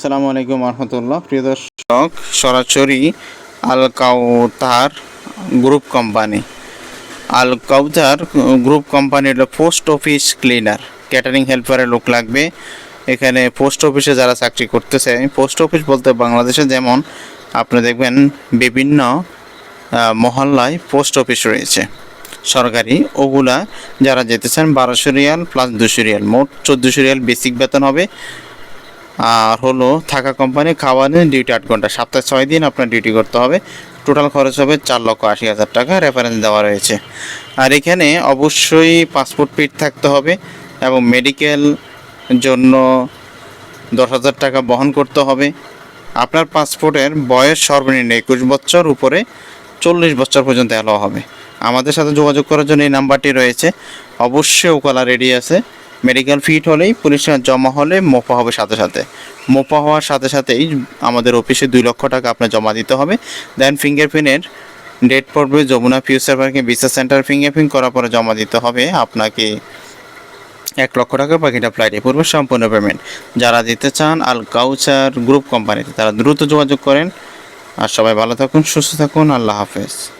আসসালামু আলাইকুম রহমতুল্লাহ প্রিয় দর্শক, সরাসরি Al Kawthar group company. Al Kawthar group company হলো পোস্ট অফিস ক্লিনার, ক্যাটারিং হেল্পারের লোক লাগবে। এখানে পোস্ট অফিসে যারা চাকরি করতেছে, পোস্ট অফিস বলতে বাংলাদেশে যেমন আপনি দেখবেন বিভিন্ন মহল্লায় পোস্ট অফিস রয়েছে। সরকারি, ওগুলা যারা যেতে চান বারোশো রিয়াল প্লাস দুশো রিয়াল, মোট চোদ্দোশো রিয়াল বেসিক বেতন হবে। আর হলো থাকা কোম্পানি খাওয়া দিন ডিউটি আট ঘণ্টা। সপ্তাহে ছয় দিন আপনার ডিউটি করতে হবে। টোটাল খরচ হবে চার লক্ষ আশি হাজার টাকা রেফারেন্স দেওয়া রয়েছে। আর এখানে অবশ্যই পাসপোর্ট পিট থাকতে হবে এবং মেডিকেল জন্য দশ হাজার টাকা বহন করতে হবে। আপনার পাসপোর্টের বয়স সর্বনিম্ন একুশ বছর, উপরে চল্লিশ বছর পর্যন্ত অ্যালাও হবে। আমাদের সাথে যোগাযোগ করার জন্য এই নাম্বারটি রয়েছে। অবশ্যই ওকালা রেডি আছে। মেডিকেল ফিট হলেই পুলিশের জমা হলে মোফা হবে সাথে সাথে। মোফা হওয়ার সাথে সাথেই আমাদের অফিসে দুই লক্ষ টাকা আপনার জমা দিতে হবে। দেন ফিঙ্গারপ্রিন্টের ডেট পড়বে যমুনা ফিউচার পার্কে বিসা সেন্টার ফিঙ্গারপ্রিন্ট করার পরে জমা দিতে হবে। আপনাকে এক লক্ষ টাকা বাকিটা ফ্লাইটে পড়বে সম্পূর্ণ পেমেন্ট যারা দিতে চান আল কাউচার গ্রুপ কোম্পানিতে তারা দ্রুত যোগাযোগ করেন। আর সবাই ভালো থাকুন, সুস্থ থাকুন, আল্লাহ হাফেজ।